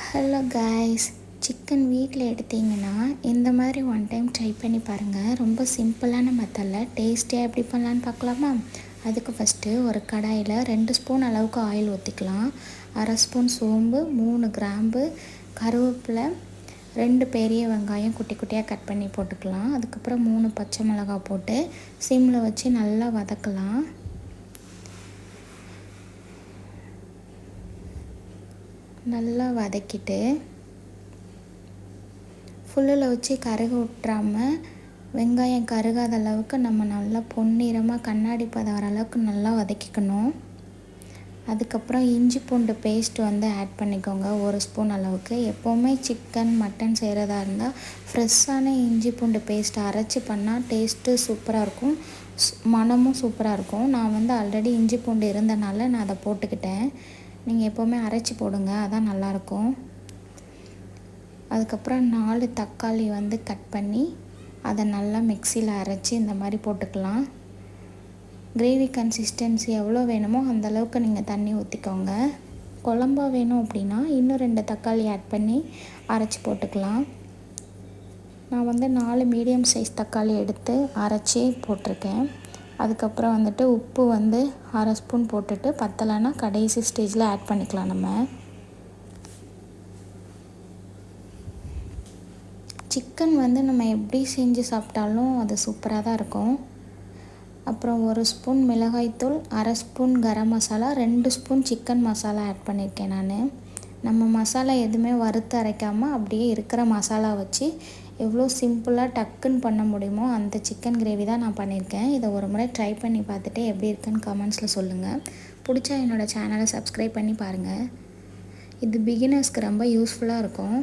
Hello guys chicken வீட்டில் எடுத்தீங்கன்னா இந்த மாதிரி ஒன் டைம் ட்ரை பண்ணி பாருங்கள் ரொம்ப சிம்பிளான மெத்தடில் டேஸ்டியாக எப்படி பண்ணலான்னு பார்க்கலாமா? அதுக்கு ஃபஸ்ட்டு ஒரு கடாயில் ரெண்டு ஸ்பூன் அளவுக்கு ஆயில் ஊற்றிக்கலாம் அரை ஸ்பூன் சோம்பு மூணு கிராம்பு கருவேப்பிலை ரெண்டு பெரிய வெங்காயம் குட்டி குட்டியாக கட் பண்ணி போட்டுக்கலாம். அதுக்கப்புறம் மூணு பச்சை மிளகாய் போட்டு சிம்மில் வச்சு நல்லா வதக்கலாம். நல்லா வதக்கிட்டு ஃபுல்லில் வச்சு கருக விட்டுறாமல் வெங்காயம் கருகாத அளவுக்கு நம்ம நல்லா பொன்னிறமாக கண்ணாடி பதம் வர அளவுக்கு நல்லா வதக்கிக்கணும். அதுக்கப்புறம் இஞ்சி பூண்டு பேஸ்ட் வந்து ஆட் பண்ணிக்கோங்க ஒரு ஸ்பூன் அளவுக்கு. எப்போவுமே சிக்கன் மட்டன் செய்கிறதா இருந்தால் ஃப்ரெஷ்ஷான இஞ்சி பூண்டு பேஸ்ட் அரைச்சி பண்ணால் டேஸ்ட்டு சூப்பராக இருக்கும். மனமும் சூப்பராக இருக்கும். நான் வந்து ஆல்ரெடி இஞ்சி பூண்டு இருந்தனால நான் அதை போட்டுக்கிட்டேன். நீங்கள் எப்போவுமே அரைச்சி போடுங்க அதான் நல்லாயிருக்கும் அதுக்கப்புறம் நாலு தக்காளி வந்து கட் பண்ணி அதை நல்லா மிக்சியில் அரைச்சி இந்த மாதிரி போட்டுக்கலாம். கிரேவி கன்சிஸ்டன்சி எவ்வளோ வேணுமோ அந்தளவுக்கு நீங்கள் தண்ணி ஊற்றிக்கோங்க குழம்பா வேணும் அப்படின்னா இன்னும் ரெண்டு தக்காளி ஆட் பண்ணி அரைச்சி போட்டுக்கலாம். நான் வந்து நாலு மீடியம் சைஸ் தக்காளி எடுத்து அரைச்சி போட்டிருக்கேன். அதுக்கப்புறம் வந்துட்டு உப்பு வந்து அரை ஸ்பூன் போட்டுட்டு பத்தலைன்னா கடைசி ஸ்டேஜில் ஆட் பண்ணிக்கலாம் நம்ம. சிக்கன் வந்து நம்ம எப்படி செஞ்சு சாப்பிட்டாலும் அது சூப்பராக தான் இருக்கும். அப்புறம் ஒரு ஸ்பூன் மிளகாய்த்தூள் அரை ஸ்பூன் கரம் மசாலா ரெண்டு ஸ்பூன் சிக்கன் மசாலா ஆட் பண்ணியிருக்கேன் நான். நம்ம மசாலா எதுவுமே வறுத்து அரைக்காமல் அப்படியே இருக்கிற மசாலா வச்சு எவ்வளோ சிம்பிளாக டக்குன்னு பண்ண முடியுமோ அந்த சிக்கன் கிரேவி தான் நான் பண்ணியிருக்கேன். இதை ஒரு முறை ட்ரை பண்ணி பார்த்துட்டு எப்படி இருக்குன்னு கமெண்ட்ஸில் சொல்லுங்கள் பிடிச்சா என்னோடய சேனலை சப்ஸ்கிரைப் பண்ணி பாருங்கள் இது பிகினர்ஸ்க்கு ரொம்ப யூஸ்ஃபுல்லாக இருக்கும்.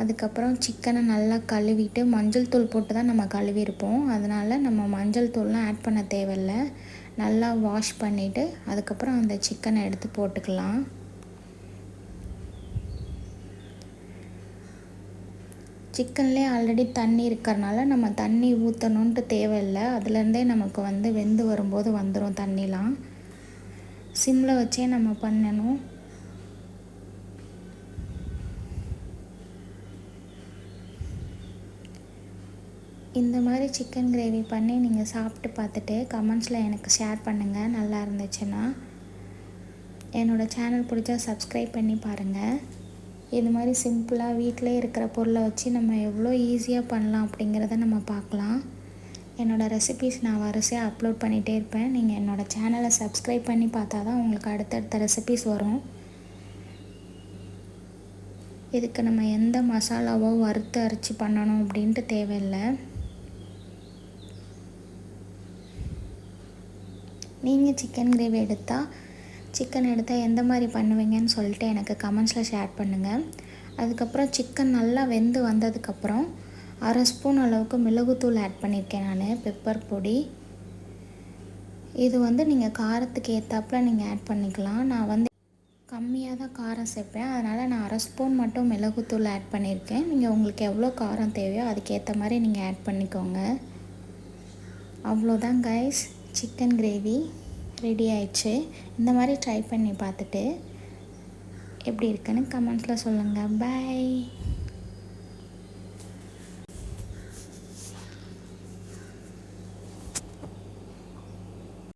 அதுக்கப்புறம் சிக்கனை நல்லா கழுவிட்டு மஞ்சள் தூள் போட்டு தான் நம்ம கழுவிருப்போம் அதனால் நம்ம மஞ்சள் தூள்லாம் ஆட் பண்ண தேவையில்லை. நல்லா வாஷ் பண்ணிவிட்டு அதுக்கப்புறம் அந்த சிக்கனை எடுத்து போட்டுக்கலாம். சிக்கன்லேயே ஆல்ரெடி தண்ணி இருக்கிறனால நம்ம தண்ணி ஊற்றணுன்ட்டு தேவையில்லை. அதுலேருந்தே நமக்கு வந்து வெந்து வரும்போது வந்துடும் தண்ணிலாம். சிம்மில் வச்சே நம்ம பண்ணணும். இந்த மாதிரி சிக்கன் கிரேவி பண்ணி நீங்கள் சாப்பிட்டு பார்த்துட்டு கமெண்ட்ஸில் எனக்கு ஷேர் பண்ணுங்கள் நல்லா இருந்துச்சுன்னா என்னோடய சேனல் பிடிச்சா சப்ஸ்கிரைப் பண்ணி பாருங்கள் இது மாதிரி சிம்பிளாக வீட்டிலே இருக்கிற பொருளை வச்சு நம்ம எவ்வளோ ஈஸியாக பண்ணலாம் அப்படிங்கிறத நம்ம பார்க்கலாம். என்னோடய ரெசிபீஸ் நான் வரிசையாக அப்லோட் பண்ணிகிட்டே இருப்பேன். நீங்கள் என்னோடய சேனலை சப்ஸ்கிரைப் பண்ணி பார்த்தா தான் உங்களுக்கு அடுத்தடுத்த ரெசிபீஸ் வரும். இதுக்கு நம்ம எந்த மசாலாவோ வறுத்து அரைச்சி பண்ணணும் அப்படின்ட்டு தேவையில்லை. நீங்கள் சிக்கன் கிரேவி எடுத்தால் சிக்கன் எடுத்தால் எந்த மாதிரி பண்ணுவீங்கன்னு சொல்லிட்டு எனக்கு கமெண்ட்ஸில் ஷேர் பண்ணுங்கள் அதுக்கப்புறம் சிக்கன் நல்லா வெந்து வந்ததுக்கப்புறம் அரை ஸ்பூன் அளவுக்கு மிளகுத்தூள் ஆட் பண்ணியிருக்கேன் நான் பெப்பர் பொடி. இது வந்து நீங்கள் காரத்துக்கு ஏற்றாப்புல நீங்கள் ஆட் பண்ணிக்கலாம். நான் வந்து கம்மியாக தான் காரம் சேர்ப்பேன். அதனால் நான் அரை ஸ்பூன் மட்டும் மிளகுத்தூள் ஆட் பண்ணியிருக்கேன் நீங்கள் உங்களுக்கு எவ்வளோ காரம் தேவையோ அதுக்கேற்ற மாதிரி நீங்கள் ஆட் பண்ணிக்கோங்க. அவ்வளோதான் கைஸ் சிக்கன் கிரேவி ரெடி ஆயிடுச்சு. இந்த மாதிரி ட்ரை பண்ணி பார்த்துட்டு எப்படி இருக்குன்னு கமெண்ட்ஸில் சொல்லுங்கள் பாய்